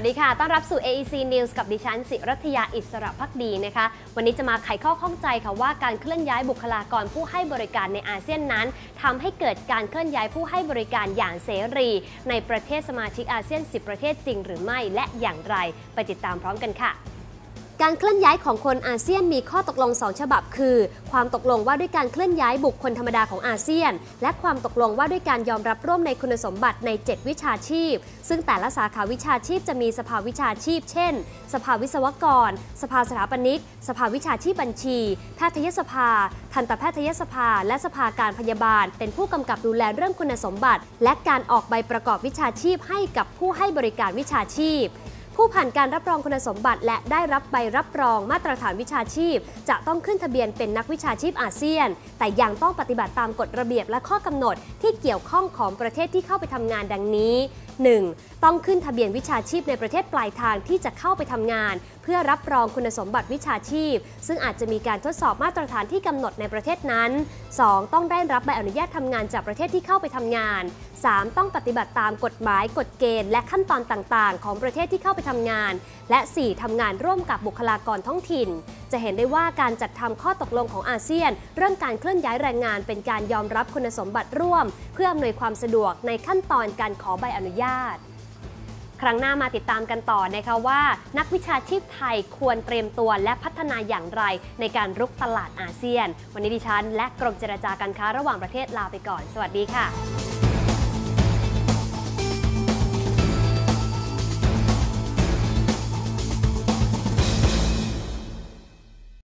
วัสดีค่ะ ต้อนรับสู่ AEC News กับดิฉัน สิรัตยาอิสระพักดีนะคะ วันนี้จะมาไขข้อข้องใจค่ะว่าการเคลื่อนย้ายบุคลากรผู้ให้บริการในอาเซียนนั้นทำให้เกิดการเคลื่อนย้ายผู้ให้บริการอย่างเสรี ในประเทศสมาชิกอาเซียน 10 ประเทศจริงหรือไม่และอย่างไร ไปติดตามพร้อมกันค่ะ การเคลื่อนย้ายของคนอาเซียนมีข้อตกลง 2 ฉบับ คือ ความตกลงว่าด้วยการเคลื่อนย้ายบุคคลธรรมดาของอาเซียน และความตกลงว่าด้วยการยอมรับร่วมในคุณสมบัติใน 7 วิชาชีพ ซึ่งแต่ละสาขาวิชาชีพจะมีสภาวิชาชีพ เช่น สภาวิศวกร สภาสถาปนิก สภาวิชาชีพบัญชี แพทยสภา ทันตแพทยสภา และสภาการพยาบาล เป็นผู้กำกับดูแลเรื่องคุณสมบัติ และการออกใบประกอบวิชาชีพให้กับผู้ให้บริการวิชาชีพ ผู้ผ่านการรับรองคุณสมบัติ และได้รับใบรับรองมาตรฐานวิชาชีพ จะต้องขึ้นทะเบียนเป็นนักวิชาชีพอาเซียน แต่ยังต้องปฏิบัติตามกฎระเบียบและข้อกำหนดที่เกี่ยวข้องของประเทศที่เข้าไปทำงานดังนี้ 1. ต้องขึ้นทะเบียนวิชาชีพในประเทศปลายทางที่จะเข้าไปทำงาน เพื่อรับรองคุณสมบัติวิชาชีพ ซึ่งอาจจะมีการทดสอบมาตรฐานที่กำหนดในประเทศนั้น 2. ต้องได้รับใบอนุญาตทำงานจากประเทศที่เข้าไปทำงาน 3. ต้องปฏิบัติตามกฎหมายกฎเกณฑ์ และขั้นตอนต่างๆ ของประเทศที่เข้าไปทำงาน และ 4. ทำงานร่วมกับบุคลากรท้องถิ่น จะเห็นได้ว่าการจัดทำข้อตกลงของอาเซียน เรื่องการเคลื่อนย้ายแรงงาน เป็นการยอมรับคุณสมบัติร่วม เพื่ออำนวยความสะดวกในขั้นตอนการขอใบอนุญาตครั้งหน้ามาติดตามกันต่อนะคะว่า นักวิชาชีพไทยควรเตรียมตัวและพัฒนาอย่างไร ในการรุกตลาดอาเซียน วันนี้ดิฉัน และกรมเจรจาการค้าระหว่างประเทศลาไปก่อน สวัสดีค่ะ